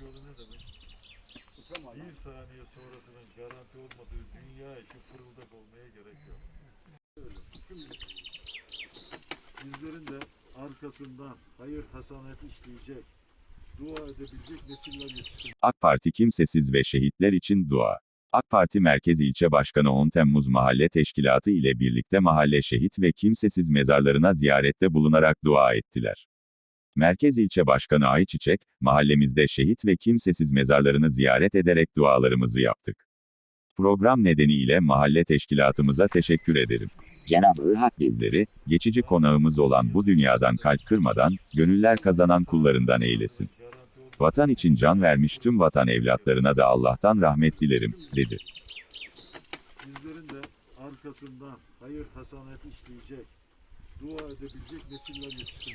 yolu ne demek? Bir saniye sonrasının garanti olmadığı dünya için fırıldak olmaya gerek yok. Bizlerin de arkasından hayır hasanet işleyecek, dua edebilecek nesiller yetişsin. AK Parti kimsesiz ve şehitler için dua. AK Parti Merkez İlçe Başkanı 10 Temmuz Mahalle Teşkilatı ile birlikte mahalle şehit ve kimsesiz mezarlarına ziyarette bulunarak dua ettiler. Merkez İlçe Başkanı Ayçiçek, mahallemizde şehit ve kimsesiz mezarlarını ziyaret ederek dualarımızı yaptık. Program nedeniyle mahalle teşkilatımıza teşekkür ederim. Cenab-ı Hak bizleri, geçici konağımız olan bu dünyadan kalp kırmadan, gönüller kazanan kullarından eylesin. Vatan için can vermiş tüm vatan evlatlarına da Allah'tan rahmet dilerim, dedi. bizlerin de arkasından hayır hasanet işleyecek, dua edebilecek nesiller yetişsin.